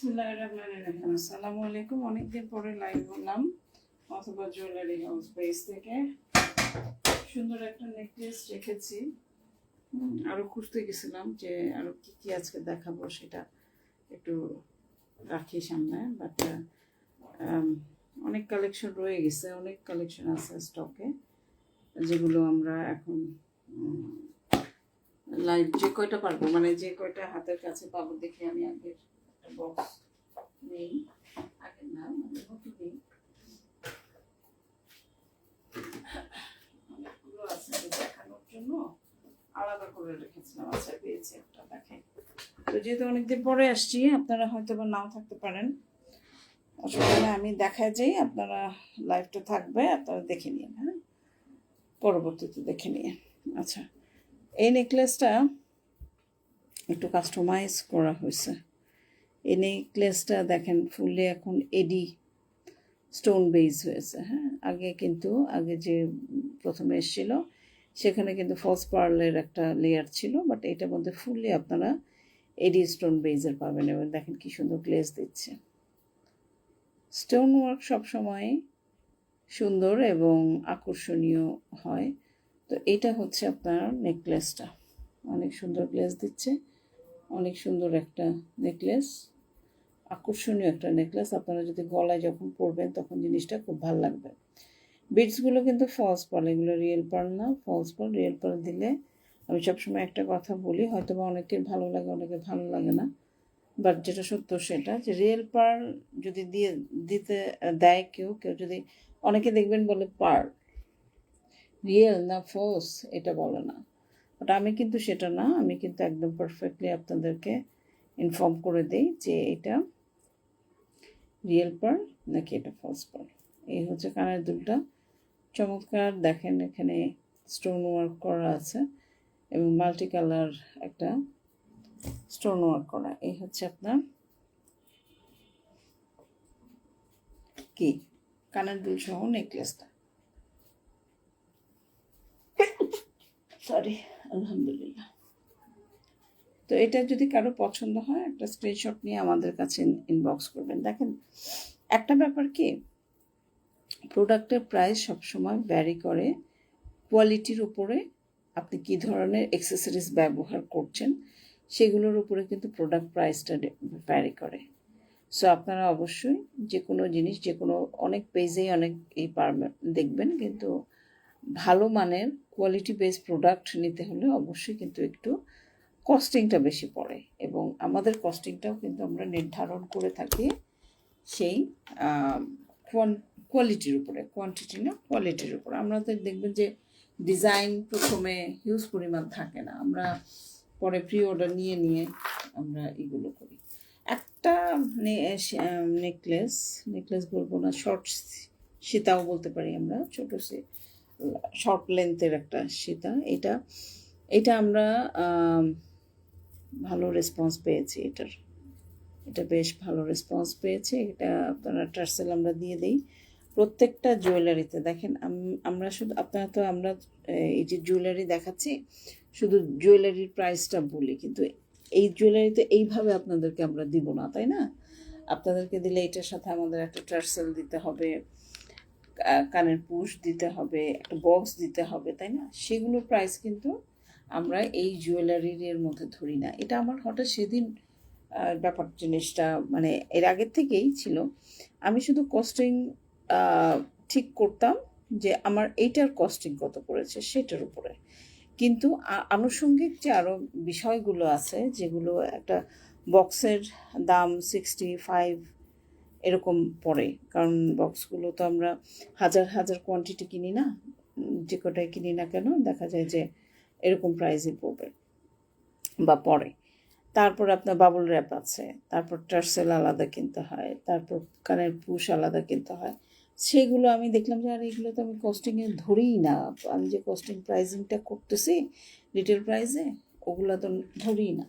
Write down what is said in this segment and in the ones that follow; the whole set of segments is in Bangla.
বিসমিল্লাহির রহমানির রহিম। আসসালামু আলাইকুম পরে লাইভ অথবা জুয়েলারি হাউস থেকে। সুন্দর একটা নেকলেস রেখেছি। খুঁজতে গেছিলাম যে আরও কি কি আজকে দেখাবো সেটা একটু রাখি সামনে বাট অনেক কালেকশন রয়ে গেছে, অনেক কালেকশন আছে স্টকে যেগুলো আমরা এখন লাইভ যে কয়টা পারব মানে যে কয়টা হাতের কাছে পাবো দেখি আমি আগের বক্স নেই আগের না মানে নতুন নেই অনেকগুলো আছে দেখানোর জন্য আলাদা করে রেখেছিলাম আচ্ছা পেয়েছি একটা দেখাই তো যেহেতু অনেকদিন পরে আসছি, আপনারা হয়তো বা নাও থাকতে পারেন। আসলে আমি দেখা যাই, আপনারা লাইভটা থাকবে, আপনারা দেখে নিন হ্যাঁ? পরবর্তীতে দেখে নিয়ে। আচ্ছা এই নেকলেসটা একটু কাস্টমাইজ করা হয়েছে। এই নেকলেসটা দেখেন ফুললে এখন এডি স্টোন বেস হয়েছে হ্যাঁ? আগে কিন্তু, আগে যে প্রথমে এসেছিল, সেখানে কিন্তু ফলস পার্লের একটা লেয়ার ছিল বাট এটার মধ্যে ফুললে আপনারা এডি স্টোন বেজের পাবেন এবং দেখেন কি সুন্দর গ্লেজ দিচ্ছে। স্টোন ওয়ার্ক সবসময় সুন্দর এবং আকর্ষণীয় হয়। তো এটা হচ্ছে আপনার নেকলেসটা অনেক সুন্দর গ্লেজ দিচ্ছে, অনেক সুন্দর একটা নেকলেস আকর্ষণীয় একটা নেকলেস আপনারা যদি গলায় যখন পরবেন, তখন জিনিসটা খুব ভালো লাগবে। বিটসগুলো কিন্তু ফলস পাল এগুলো রিয়েল পার্ল না ফলস পাল রিয়েল পার্ল দিলে আমি সবসময় একটা কথা বলি হয়তো বা অনেকের ভালো লাগে অনেকের ভালো লাগে না। বাট যেটা সত্য সেটা যে রিয়েল পার্ল যদি দিয়ে, দিতে দেয় কেউ কেউ যদি, অনেকে দেখবেন বলে পার্ল রিয়েল না ফলস এটা বলে না। বাট আমি কিন্তু সেটা না, আমি কিন্তু একদম পারফেক্টলি আপনাদেরকে ইনফর্ম করে দিই যে এটা রিয়েল পার্ল নাকি এটা ফলস পার এই হচ্ছে কানের দুলটা। চমৎকার, দেখেন এখানে স্টোন ওয়ার্ক করা আছে এবং মাল্টি কালার একটা স্টোন ওয়ার্ক করা। এই হচ্ছে আপনার কি? কানের দুল সহ নেকলেসটা সরি আলহামদুলিল্লাহ। তো এটা যদি কারও পছন্দ হয়, একটা স্ক্রিনশট নিয়ে আমাদের কাছে ইনবক্স করবেন। দেখেন, একটা ব্যাপার কি? প্রোডাক্টের প্রাইস সবসময় ভ্যারি করে কোয়ালিটির উপরে আপনি কী ধরনের এক্সেসরিজ ব্যবহার করছেন, সেগুলোর উপরে কিন্তু প্রোডাক্ট প্রাইসটা ভ্যারি করে। সো আপনারা অবশ্যই যে কোনো জিনিস যে কোনো অনেক পেজেই অনেক এই দেখবেন, কিন্তু ভালো মানের কোয়ালিটি বেস প্রোডাক্ট নিতে হলে অবশ্যই কিন্তু একটু কস্টিংটা বেশি পড়ে এবং আমাদের কস্টিংটাও কিন্তু আমরা নির্ধারণ করে থাকি সেই কোয়ালিটির উপরে কোয়ান্টিটি না কোয়ালিটির উপরে। আমাদের দেখবেন যে ডিজাইন প্রথমে হিউজ পরিমাণ থাকে না। আমরা পরে প্রি অর্ডার নিয়ে নিয়ে আমরা এগুলো করি। একটা নেকলেস নেকলেস বলব না শর্ট সীতাও বলতে পারি আমরা, ছোটো সে শর্ট লেন্থের একটা সীতা। এটা এটা আমরা রেসপন্স পেয়েছি, এটার, এটা বেশ ভালো রেসপন্স পেয়েছে, এটা আপনারা টার্সেল আমরা দিয়ে দিই। প্রত্যেকটা জুয়েলারিতে দেখেন, আম- আমরা শুধু, আপনারা তো আমরা, এই যে জুয়েলারি দেখাচ্ছি, শুধু জুয়েলারির প্রাইসটা বলি, কিন্তু এই জুয়েলারিতে এইভাবে আপনাদেরকে আমরা দিব না, তাই না? আপনাদেরকে দিলে এটার সাথে আমাদের একটা টার্সেল দিতে হবে কানের পুশ দিতে হবে, একটা বক্স দিতে হবে, তাই না? সেগুলোর প্রাইস কিন্তু আমরা এই জুয়েলারির মধ্যে ধরি না। এটা আমার হঠাৎ সেদিন ব্যাপার, জিনিসটা মানে এর আগের থেকেই ছিল। আমি শুধু কস্টিং ঠিক করতাম যে আমার এইটার কস্টিং কত পড়েছে সেটার উপরে। কিন্তু আনুষঙ্গিক যে আরও বিষয়গুলো আছে, যেগুলো একটা বক্সের দাম সিক্সটি ফাইভ এরকম পড়ে, কারণ বক্সগুলো তো আমরা হাজার হাজার কোয়ান্টিটি কিনি না, যে কটাই কিনি না কেন, দেখা যায় যে এরকম প্রাইসে পড়বে বা পড়ে। তারপর আপনার বাবল র্যাপ আছে, তারপর টার্সেল আলাদা কিনতে হয়, তারপর কানের পুশ আলাদা কিনতে হয়। সেগুলো আমি দেখলাম যে, আর, এগুলো তো আমি কস্টিংয়ে ধরিই না। আমি যে কস্টিং প্রাইজিংটা করতেছি রিটেল প্রাইসে ওগুলো তো ধরিই না।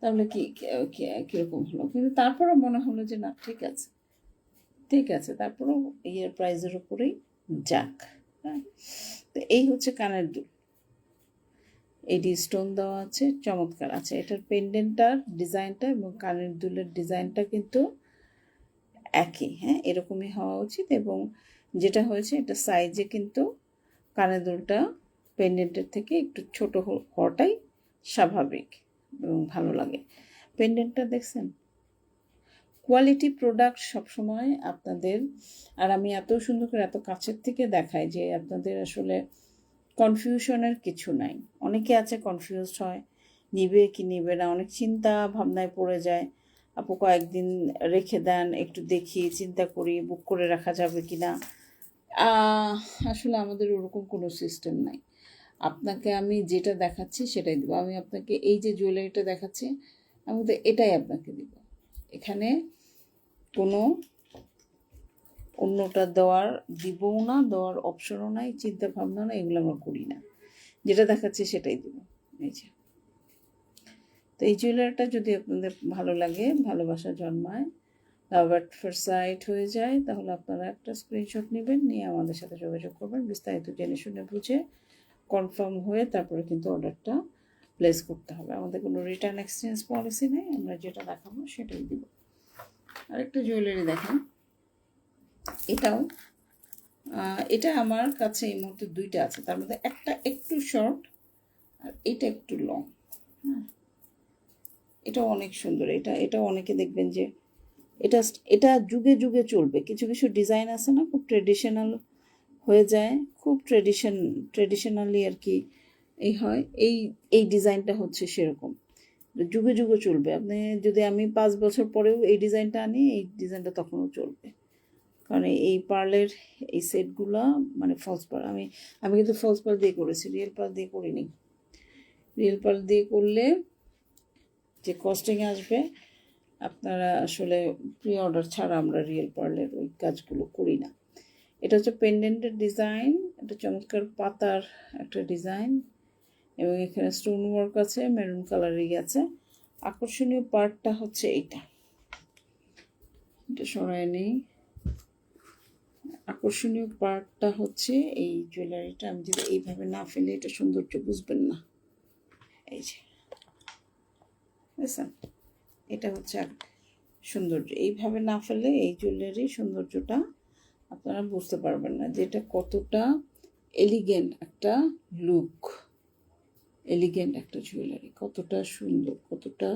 তাহলে কি- কীরকম হলো? কিন্তু তারপরও মনে হলো যে, না, ঠিক আছে। ঠিক আছে, তারপরেও ইয়ের প্রাইজের উপরেই যাক। হ্যাঁ? তো এই হচ্ছে কানের দুল। এডি স্টোন দেওয়া আছে, চমৎকার আছে। এটার পেন্ডেন্টটার ডিজাইনটা এবং কানের দুলের ডিজাইনটা কিন্তু একই হ্যাঁ? এরকমই হওয়া উচিত এবং যেটা হয়েছে, এটা সাইজে কিন্তু কানের দুলটা পেন্ডেন্টের থেকে একটু ছোট হওয়াটাই স্বাভাবিক এবং ভালো লাগে। পেন্ডেন্টটা দেখছেন? কোয়ালিটি প্রোডাক্ট সবসময় আপনাদের, আর আমি এত সুন্দর করে এত কাছের থেকে দেখাই যে আপনাদের আসলে কনফিউশনের কিছু নাই। অনেকে আছে কনফিউজড হয়, নিবে কি নিবে না, অনেক চিন্তা ভাবনায় পড়ে যায়। আপু কয়েকদিন রেখে দেন, একটু দেখি, চিন্তা করি বুক করে রাখা যাবে কি না আসলে আমাদের ওরকম কোনো সিস্টেম নাই। আপনাকে আমি যেটা দেখাচ্ছি সেটাই দেবো। আমি আপনাকে এই যে জুয়েলারিটা দেখাচ্ছি, আমি তো এটাই আপনাকে দিব। এখানে কোনো অন্যটা দেওয়ার, দিবও না, দেওয়ার অপশনও নাই চিন্তা ভাবনা না এগুলো আমরা করি না। যেটা দেখাচ্ছে সেটাই দেব। এই যে। তো এই জুয়েলারিটা যদি আপনাদের ভালো লাগে, ভালোবাসা জন্মায় লাভ অ্যাট সাইট হয়ে যায়, তাহলে আপনারা একটা স্ক্রিনশট নেবেন, নিয়ে আমাদের সাথে যোগাযোগ করবেন, বিস্তারিত জেনে শুনে বুঝে কনফার্ম হয়ে তারপরে কিন্তু অর্ডারটা প্লেস করতে হবে। আমাদের কোনো রিটার্ন এক্সচেঞ্জ পলিসি নেই, আমরা যেটা দেখাবো সেটাই দিব। আরেকটা জুয়েলারি দেখেন। এটাও এটা আমার কাছে এই মুহূর্তে দুইটা আছে। তার মধ্যে একটা একটু শর্ট আর এটা একটু লং হ্যাঁ। এটা অনেক সুন্দর। এটা এটা অনেকে দেখবেন যে এটা এটা যুগে যুগে চলবে। কিছু কিছু ডিজাইন আছে না, খুব ট্রেডিশনাল হয়ে যায়। খুব ট্রেডিশন ট্রেডিশনালি আর কি এই হয়। এই এই ডিজাইনটা হচ্ছে সেরকম। যুগে যুগে চলবে। আপনি যদি আমি পাঁচ বছর পরেও এই ডিজাইনটা আনি, এই ডিজাইনটা তখনও চলবে। কারণ এই পার্লের এই সেটগুলো মানে ফলস পার আমি আমি কিন্তু ফলস পার্ল দিয়ে করেছি রিয়েল পার দিয়ে করিনি। রিয়েল পার্ল দিয়ে করলে যে কস্টিং আসবে, আপনারা আসলে প্রি অর্ডার ছাড়া আমরা রিয়েল পার্লের ওই কাজগুলো করি না। এটা হচ্ছে পেন্ডেন্টের ডিজাইন এটা চমৎকার পাতার একটা ডিজাইন এবং এখানে স্টোন ওয়ার্ক আছে মেরুন কালারই আছে। আকর্ষণীয় পার্টটা হচ্ছে এইটা। এটা সরায় নেই। আকর্ষণীয় পার্টটা হচ্ছে এই জুয়েলারিটা আমি যদি এইভাবে না ফেলে, এটা সৌন্দর্য বুঝবেন না। এই যে, বুঝছেন? এটা হচ্ছে সৌন্দর্য। এইভাবে না ফেলে এই জুয়েলারি সৌন্দর্যটা আপনারা বুঝতে পারবেন না যে এটা কতটা এলিগেন্ট একটা লুক এলিগেন্ট একটা জুয়েলারি কতটা সুন্দর, কতটা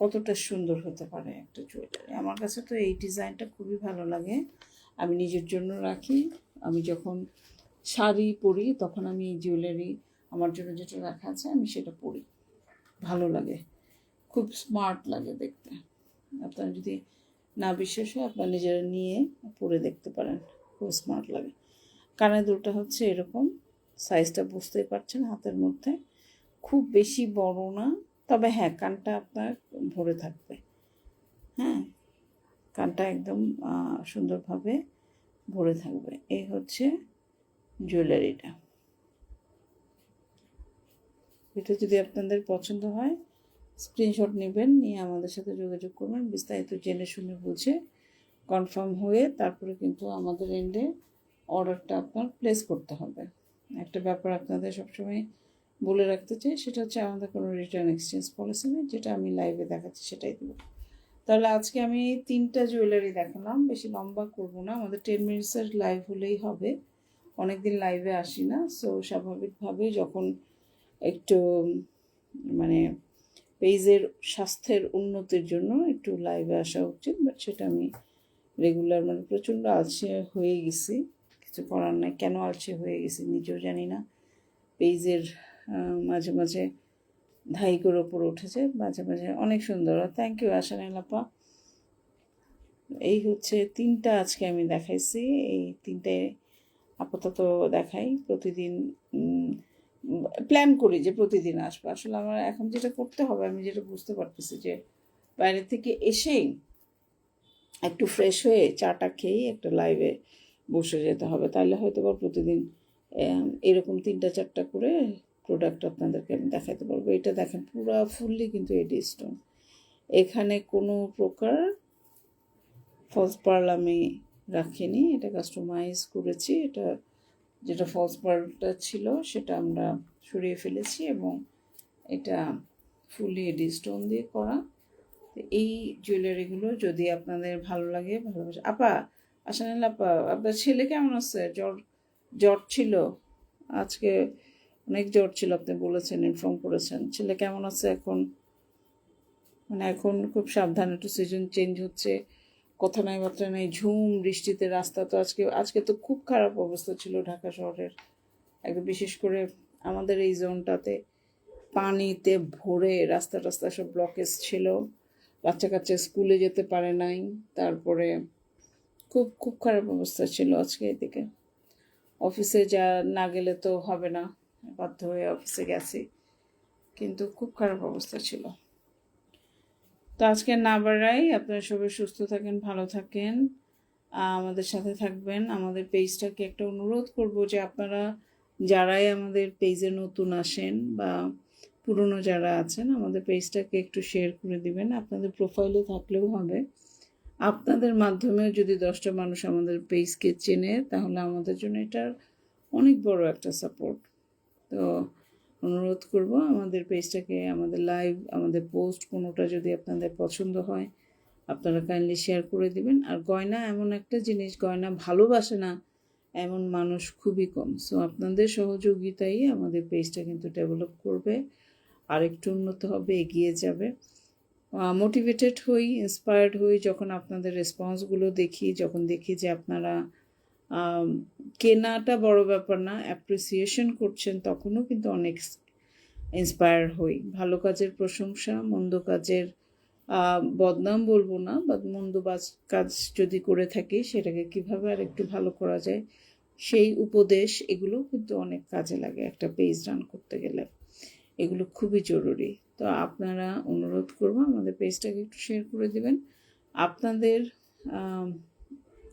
কতটা সুন্দর হতে পারে একটা জুয়েলারি আমার কাছে তো এই ডিজাইনটা খুবই ভালো লাগে। আমি নিজের জন্য রাখি। আমি যখন শাড়ি পরি, তখন আমি জুয়েলারি আমার জন্য যেটা রাখা আছে, আমি সেটা পরি। ভালো লাগে। খুব স্মার্ট লাগে দেখতে। আপনারা যদি না বিশ্বাস হয়, আপনারা নিজেরা নিয়ে পরে দেখতে পারেন। খুব স্মার্ট লাগে। কানের দুলটা হচ্ছে এরকম। সাইজটা বুঝতেই পারছেন হাতের মধ্যে। খুব বেশি বড় না, তবে হ্যাঁ কানটা আপনার ভরে থাকবে। হ্যাঁ? কানটা একদম সুন্দরভাবে ভরে থাকবে। এই হচ্ছে জুয়েলারিটা। এটা যদি আপনাদের পছন্দ হয়, স্ক্রিনশট নেবেন, নিয়ে আমাদের সাথে যোগাযোগ করবেন। বিস্তারিত জেনে শুনে বুঝে কনফার্ম হয়ে তারপরে কিন্তু আমাদের এন্ডে অর্ডারটা আপনার প্লেস করতে হবে। একটা ব্যাপার আপনাদের সবসময় বলে রাখতে চাই, সেটা হচ্ছে আমাদের কোনো রিটার্ন এক্সচেঞ্জ পলিসি নেই, যেটা আমি লাইভে দেখাচ্ছি সেটাই দেবো। তাহলে আজকে আমি তিনটা জুয়েলারি দেখালাম। বেশি লম্বা করব না, আমাদের টেন মিনিটসের লাইভ হলেই হবে। অনেক দিন লাইভে আসি না সো স্বাভাবিকভাবে যখন একটু মানে পেজের স্বাস্থ্যের উন্নতির জন্য একটু লাইভে আসা উচিত বাট সেটা আমি রেগুলার মানে প্রচণ্ড আলসে হয়ে গেছি। কিছু করার নাই, কেন আলসে হয়ে গেছি নিজেও জানি না। পেজের মাঝে মাঝে ধাইকের ওপর উঠেছে, মাঝে মাঝে অনেক সুন্দর। থ্যাংক ইউ আশানীল আপা। এই হচ্ছে তিনটা আজকে আমি দেখাইছি। এই তিনটে আপাতত দেখাই। প্রতিদিন প্ল্যান করি যে প্রতিদিন আসব। আসলে আমার এখন যেটা করতে হবে, আমি যেটা বুঝতে পারতেছি যে বাইরে থেকে এসেই একটু ফ্রেশ হয়ে চাটা খেয়েই একটা লাইভে বসে যেতে হবে। তাহলে হয়তো বা প্রতিদিন এরকম তিনটা চারটা করে প্রোডাক্ট আপনাদেরকে আমি দেখাতে পারব এটা দেখেন, পুরো ফুললি কিন্তু এডি স্টোন এখানে কোনো প্রকার ফলস পার্ল আমি রাখিনি, এটা কাস্টমাইজ করেছি। এটা যেটা ফলস পার্লটা ছিল, সেটা আমরা সরিয়ে ফেলেছি এবং এটা ফুলি এডি স্টোন দিয়ে করা। এই জুয়েলারিগুলো যদি আপনাদের ভালো লাগে, ভালোবাসে আপা আসানাল আপা, আপনার ছেলে কেমন আছে? জ্বর জ্বর ছিল। আজকে অনেক জ্বর ছিল, আপনি বলেছেন ইনফর্ম করেছেন। ছেলে কেমন আছে এখন? মানে এখন খুব সাবধান, একটু সিজন চেঞ্জ হচ্ছে। কথা নাই, বার্তা নেই, ঝুম, বৃষ্টিতে রাস্তা তো আজকে আজকে তো খুব খারাপ অবস্থা ছিল ঢাকা শহরের। একদম বিশেষ করে আমাদের এই জোনটাতে পানিতে ভরে রাস্তা রাস্তা সব ব্লকেজ ছিল। বাচ্চা কাচ্চা স্কুলে যেতে পারে নাই। তারপরে খুব খুব খারাপ অবস্থা ছিল আজকে এদিকে। অফিসে যা না গেলে তো হবে না। বাধ্য হয়ে অফিসে গেছি। কিন্তু খুব খারাপ অবস্থা ছিল। তো আজকে না বাড়াই, আপনারা সবাই সুস্থ থাকেন, ভালো থাকেন। আমাদের সাথে থাকবেন। আমাদের পেজটাকে একটা অনুরোধ করব যে আপনারা যারাই আমাদের পেজে নতুন আসেন বা পুরনো যারা আছেন, আমাদের পেজটাকে একটু শেয়ার করে দিবেন। আপনাদের প্রোফাইলে থাকলেও হবে। আপনাদের মাধ্যমেও যদি দশটা মানুষ আমাদের পেজকে চেনে, তাহলে আমাদের জন্য এটা অনেক বড় একটা সাপোর্ট তো অনুরোধ করব আমাদের পেজটাকে, আমাদের লাইভ আমাদের পোস্ট কোনোটা যদি আপনাদের পছন্দ হয়, আপনারা কাইন্ডলি শেয়ার করে দিবেন। আর গয়না এমন একটা জিনিস, গয়না ভালোবাসে না, এমন মানুষ খুবই কম। সো আপনাদের সহযোগিতাই আমাদের পেজটা কিন্তু ডেভেলপ করবে আর একটু উন্নত হবে, এগিয়ে যাবে। মোটিভেটেড হই ইন্সপায়ার্ড হই, যখন আপনাদের রেসপন্সগুলো দেখি, যখন দেখি যে আপনারা কেনাটা বড় ব্যাপার না অ্যাপ্রিসিয়েশন করছেন তখনও কিন্তু অনেক ইন্সপায়ার হই। ভালো কাজের প্রশংসা, মন্দ কাজের বদনাম বলব না বা মন্দ কাজ যদি করে থাকি, সেটাকে কীভাবে আর একটু ভালো করা যায়, সেই উপদেশ এগুলো কিন্তু অনেক কাজে লাগে একটা পেজ রান করতে গেলে। এগুলো খুবই জরুরি। তো আপনারা অনুরোধ করব আমাদের পেজটাকে একটু শেয়ার করে দেবেন। আপনাদের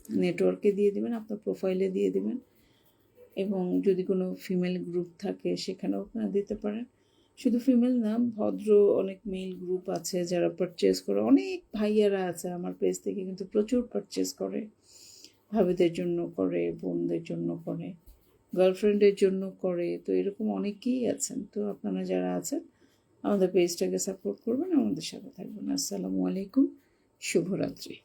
নেটওয়ার্কে দিয়ে দিবেন, আপনার প্রোফাইলে দিয়ে দিবেন এবং যদি কোনো ফিমেল গ্রুপ থাকে সেখানেও আপনারা দিতে পারেন। শুধু ফিমেল না, ভদ্র অনেক মেল গ্রুপ আছে যারা পারচেস করে। অনেক ভাইয়ারা আছে আমার পেজ থেকে কিন্তু প্রচুর পারচেস করে। ভাবিদের জন্য করে, বোনদের জন্য করে গার্লফ্রেন্ডের জন্য করে। তো এরকম অনেকেই আছেন। তো আপনারা যারা আছেন, আমাদের পেজটাকে সাপোর্ট করবেন, আমাদের সাথে থাকবেন। আসসালামু আলাইকুম, শুভরাত্রি।